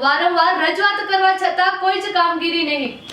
વારંવાર રજૂઆત કરવા છતાં કોઈ જ કામગીરી નહીં.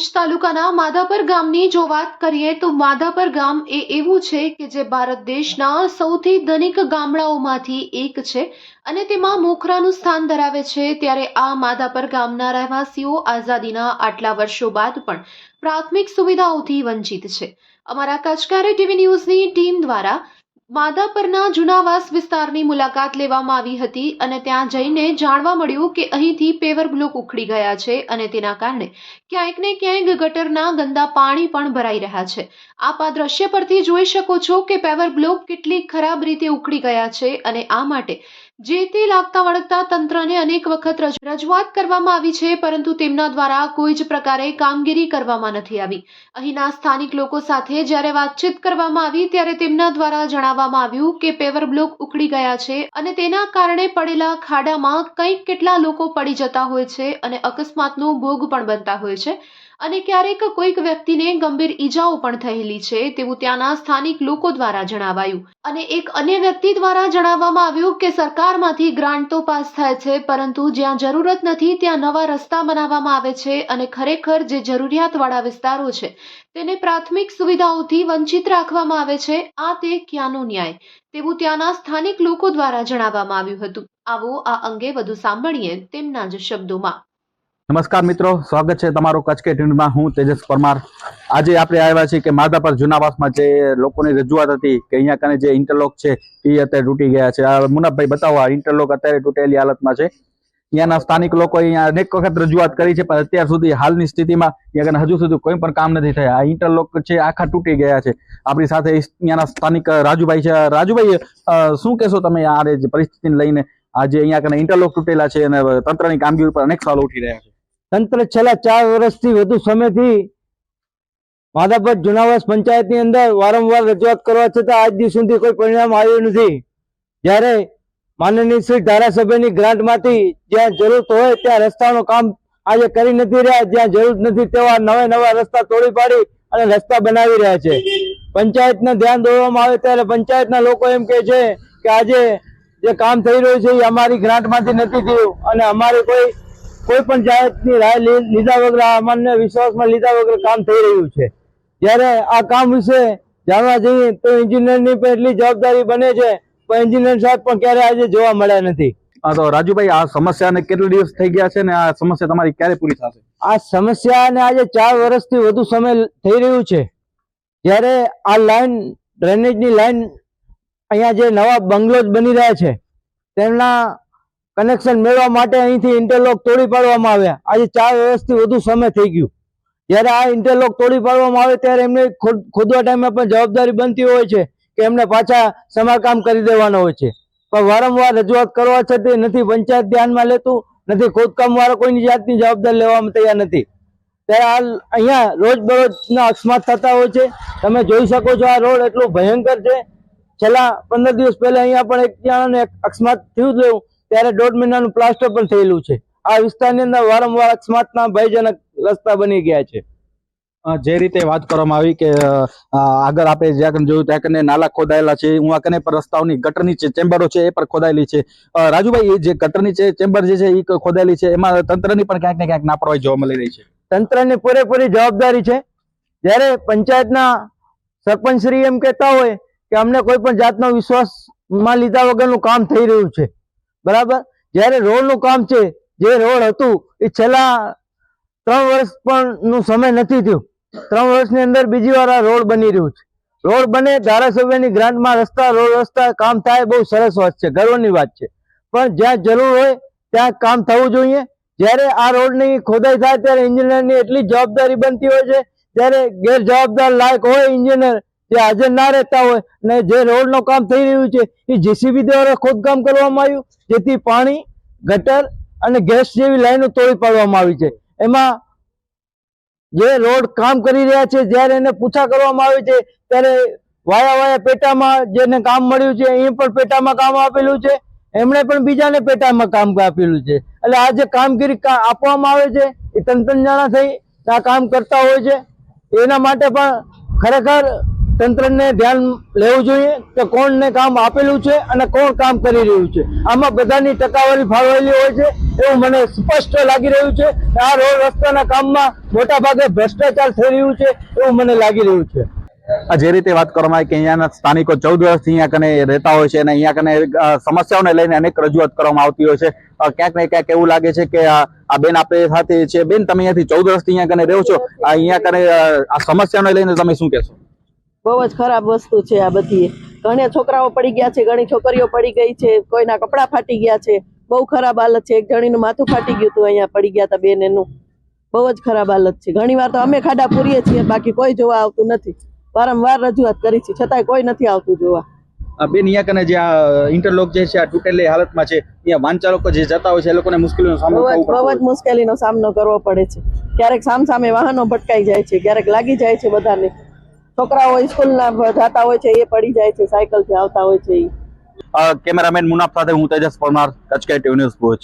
ભુજ તાલુકાના માધાપર ગામની જો વાત કરીએ તો માધાપર ગામ એ એવું છે કે જે ભારત દેશના સૌથી ધનિક ગામડાઓમાંથી એક છે અને તેમાં મોખરાનું સ્થાન ધરાવે છે. ત્યારે આ માધાપર ગામના રહેવાસીઓ આઝાદીના આટલા વર્ષો બાદ પણ પ્રાથમિક સુવિધાઓથી વંચિત છે. અમારા કચકારે ટીવી ન્યૂઝની ટીમ દ્વારા માધાપરના જૂનાવાસ વિસ્તારની મુલાકાત લેવામાં આવી હતી અને ત્યાં જઈને જાણવા મળ્યું કે અહીંથી પેવર બ્લોક ઉખડી ગયા છે અને તેના કારણે ક્યાંક ને ક્યાંક ગટરના ગંદા પાણી પણ ભરાઈ રહ્યા છે. આપ આ દ્રશ્ય પરથી જોઈ શકો છો કે પેવર બ્લોક કેટલી ખરાબ રીતે ઉખડી ગયા છે અને આ માટે જે તે લાગતા વળગતા તંત્રને અનેક વખત રજૂઆત કરવામાં આવી છે, પરંતુ તેમના દ્વારા કોઈ જ પ્રકારે કામગીરી કરવામાં નથી આવી. અહીંના સ્થાનિક લોકો સાથે જ્યારે વાતચીત કરવામાં આવી, ત્યારે તેમના દ્વારા જણાવવામાં આવ્યું કે પેવર બ્લોક ઉખડી ગયા છે અને તેના કારણે પડેલા ખાડામાં કંઈક કેટલા લોકો પડી જતા હોય છે અને અકસ્માતનો ભોગ પણ બનતા હોય છે. અને ક્યારેક કોઈક વ્યક્તિને ગંભીર ઈજાઓ પણ થયેલી છે તેવું ત્યાંના સ્થાનિક લોકો દ્વારા જણાવાયું. અને એક અન્ય વ્યક્તિ દ્વારા જણાવવામાં આવ્યું કે સરકારમાંથી ગ્રાન્ટ તો પાસ થાય છે, પરંતુ જ્યાં જરૂરત નથી ત્યાં નવા રસ્તા બનાવવામાં આવે છે અને ખરેખર જે જરૂરિયાતવાળા વિસ્તારો છે તેને પ્રાથમિક સુવિધાઓથી વંચિત રાખવામાં આવે છે, આ તે ક્યાંનો ન્યાય? તેવું ત્યાંના સ્થાનિક લોકો દ્વારા જણાવવામાં આવ્યું હતું. આવો આ અંગે વધુ સાંભળીએ તેમના જ શબ્દોમાં. નમસ્કાર મિત્રો, સ્વાગત છે તમારું કચકે ટીમમાં હું તેજસ પરમાર. આજે આપણે આવ્યા છીએ કે માધાપર જૂનાવાસમાં જે લોકોની રજૂઆત હતી કે અહીંયા કને જે ઇન્ટરલોક છે એ અત્યારે તૂટી ગયા છે. મુનાભાઈ બતાવો, આ ઇન્ટરલોક અત્યારે તૂટેલી હાલતમાં છે. અહીંયાના સ્થાનિક લોકો અહીંયા અનેક વખત રજૂઆત કરી છે, પણ અત્યાર સુધી હાલની સ્થિતિમાં અહીંયા કને હજુ સુધી કોઈ પણ કામ નથી થયા. આ ઇન્ટરલોક છે, આખા તૂટી ગયા છે. આપણી સાથે અહીંયાના સ્થાનિક રાજુભાઈ છે. રાજુભાઈ શું કહેશો તમે આ પરિસ્થિતિને લઈને? આજે અહીંયા કને ઇન્ટરલોક તૂટેલા છે અને તંત્રની કામગીરી પર અનેક સવાલો ઉઠી રહ્યા છે. તંત્ર છેલ્લા ચાર વર્ષથી વધુ સમયથી માધાપર જુનાવાસ પંચાયતની અંદર વારંવાર રજૂઆત કરવા છતાં આજ દિવસ સુધી કોઈ પરિણામ આવ્યું નથી. જ્યારે માનનીય શ્રી ધારાસભ્યની ગ્રાન્ટમાંથી જ્યાં જરૂર હોય ત્યાં રસ્તાનું કામ આજે કરી નથી રહ્યા, જ્યાં જરૂર નથી તેવા નવા નવા રસ્તા તોડી પાડી અને રસ્તા બનાવી રહ્યા છે. પંચાયતને ધ્યાન દોરવામાં આવે ત્યારે પંચાયતના લોકો એમ કહે છે કે આજે જે કામ થઈ રહ્યું છે એ અમારી ગ્રાન્ટમાંથી નથી થયું અને અમારી કોઈ કોઈ પણ જાતની રાય લીધા વગર અમારને વિશ્વાસમાં લીધા વગર કામ થઈ રહ્યું છે. જ્યારે આ કામ વિશે જાણવા જઈએ તો એન્જિનિયરની પણ એટલી જવાબદારી બને છે પણ એન્જિનિયર સાહેબ પણ ક્યારે આજે જોવા મળ્યા નથી. હા તો રાજુભાઈ આ સમસ્યાને કેટલા દિવસ થઈ ગયા છે ને આ સમસ્યા તમારી ક્યારે પૂરી થશે? આ સમસ્યાને આજે ચાર વર્ષથી વધુ સમય થઈ રહ્યું છે. જ્યારે આ લાઈન ડ્રેનેજની લાઈન અહીંયા જે નવા બંગલોઝ બની રહ્યા છે તેમના કનેક્શન મેળવવા માટે અહીંથી ઇન્ટરલોક તોડી પાડવામાં આવ્યા. આજે ચાર વર્ષથી વધુ સમય થઈ ગયું. જ્યારે આ ઇન્ટરલોક તોડી પાડવામાં આવે ત્યારે એમને ખોદવા ટાઈમે પણ જવાબદારી બનતી હોય છે કે એમને પાછા સમારકામ કરી દેવાનો હોય છે. પણ વારંવાર રજૂઆત કરવા છતાં નથી પંચાયત ધ્યાનમાં લેતું, નથી ખોદકામ વાળા કોઈની જાતની જવાબદારી લેવામાં તૈયાર નથી. ત્યારે હાલ અહીંયા રોજબરોજના અકસ્માત થતા હોય છે. તમે જોઈ શકો છો આ રોડ એટલું ભયંકર છે. છેલ્લા પંદર દિવસ પહેલા અહીંયા પણ એક જણાને અકસ્માત થયું હતું. ત્યારે દોઢ મહિનાનું પ્લાસ્ટર પણ થયેલું છે. આ વિસ્તારની અંદર વારંવાર અકસ્માતના ભયજનક રસ્તા બની ગયા છે. જે રીતે વાત કરવામાં આવી કે આગળ આપણે જ્યાં જોયું ત્યાં કને નાલા ખોદાયેલા છે હું આ કને પર રસ્તાઓની ગટરની જે ચેમ્બરો છે એ પણ ખોદાયેલી છે. રાજુભાઈ જે ગટરની છે ચેમ્બર જે છે એ ખોદાયેલી છે એમાં તંત્રની પણ ક્યાંક ને ક્યાંક નાપરવાહી જોવા મળી રહી છે. તંત્રની પૂરેપૂરી જવાબદારી છે. જ્યારે પંચાયતના સરપંચ શ્રી એમ કહેતા હોય કે અમને કોઈ પણ જાતનો વિશ્વાસમાં લીધા વગરનું કામ થઈ રહ્યું છે. બરાબર? જ્યારે રોડનું કામ છે, જે રોડ હતું, એ છેલ્લા ત્રણ વર્ષ પણ સમય નથી થયું. ત્રણ વર્ષની અંદર બીજી વાર આ રોડ બની રહ્યું છે. રોડ બને, ધારાસભ્યની ગ્રાન્ટમાં રસ્તા, રોડ રસ્તા, કામ થાય, બહુ સરસ વાત છે, ગર્વની વાત છે. પણ જ્યાં જરૂર હોય, ત્યાં કામ થવું જોઈએ. જ્યારે આ રોડની ખોદાઈ થાય, ત્યારે એન્જિનિયરની એટલી જવાબદારી બનતી હોય છે. ત્યારે ગેરજવાબદાર લાયક હોય એન્જિનિયર જે આજે ના રહેતા હોય ને જે રોડનું કામ થઈ રહ્યું છે, એ જેસીબી દ્વારા ખોદકામ કરવામાં આવ્યું, જેથી પાણી, ગટર અને ગેસ જેવી લાઈનો તોડી પાડવામાં આવી છે. એમાં જે રોડ કામ કરી રહ્યા છે, જ્યારે એને પૂછા કરવામાં આવે છે, ત્યારે વાયા વાયા પેટામાં જેને કામ મળ્યું છે, એ પણ પેટામાં કામ આપેલું છે, એમણે પણ બીજાને પેટામાં કામ આપેલું છે. એટલે આ જે કામગીરી આપવામાં આવે છે, એ તંત્ર જાણા થઈ આ કામ કરતા હોય છે. એના માટે પણ ખરેખર તંત્રને ધ્યાન લેવું જોઈએ કે કોણને કામ આપેલું છે અને કોણ કામ કરી રહ્યું છે. આમાં બધાની ટકાવારી ફાળવેલી હોય છે એવું મને સ્પષ્ટ લાગી રહ્યું છે. આ રોડ રસ્તાના કામમાં મોટા ભાગે ભ્રષ્ટાચાર થઈ રહ્યું છે એવું મને લાગી રહ્યું છે. જે રીતે વાત કરવામાં આવી કે અહીંયાના સ્થાનિકો ચૌદ વર્ષથી અહીંયા કને રહેતા હોય છે અને અહીંયા કને સમસ્યાઓને લઈને અનેક રજૂઆત કરવામાં આવતી હોય છે. ક્યાંક ને ક્યાંક એવું લાગે છે કે આ બેન આપણે સાથે છે. બેન, તમે અહીંયાથી ચૌદ વર્ષથી અહીંયા કને રહો છો. અહીંયા કને આ સમસ્યાઓને લઈને તમે શું કહેશો? બહુ જ ખરાબ વસ્તુ છે આ બધી. ઘણા છોકરાઓ પડી ગયા છે ઘણી છોકરીઓ પડી ગઈ છે કોઈના કપડાં ફાટી ગયા છે. બહુ ખરાબ હાલત છે. એક જણીનું માથું ફાટી ગયું હતું અહીંયા પડી ગયા હતા બેન એનું. બહુ જ ખરાબ હાલત છે. ઘણી વાર તો અમે ખાડા પૂરીએ છીએ બાકી કોઈ જોવા આવતું નથી. વારંવાર રજૂઆત કરી છે છતાંય કોઈ નથી આવતું જોવા. બેન અહીંયા કને જે આ ઇન્ટરલોક જે છે આ તૂટેલી હાલતમાં છે અહીંયા વાહન ચાલકો જે જતા હોય છે એ લોકોને મુશ્કેલીનો સામનો બહુ જ મુશ્કેલીનો સામનો કરવો પડે છે. ક્યારેક સામ સામે વાહનો ભટકાઈ જાય છે ક્યારેક લાગી જાય છે બધાને. છોકરાઓ સ્કૂલના જતા હોય છે, એ પડી જાય છે, સાયકલથી આવતા હોય છે કેમેરામેન મુનાફ સાથે હું તેજસ પરમાર કચકે ટીવી ન્યૂઝ ભુજ.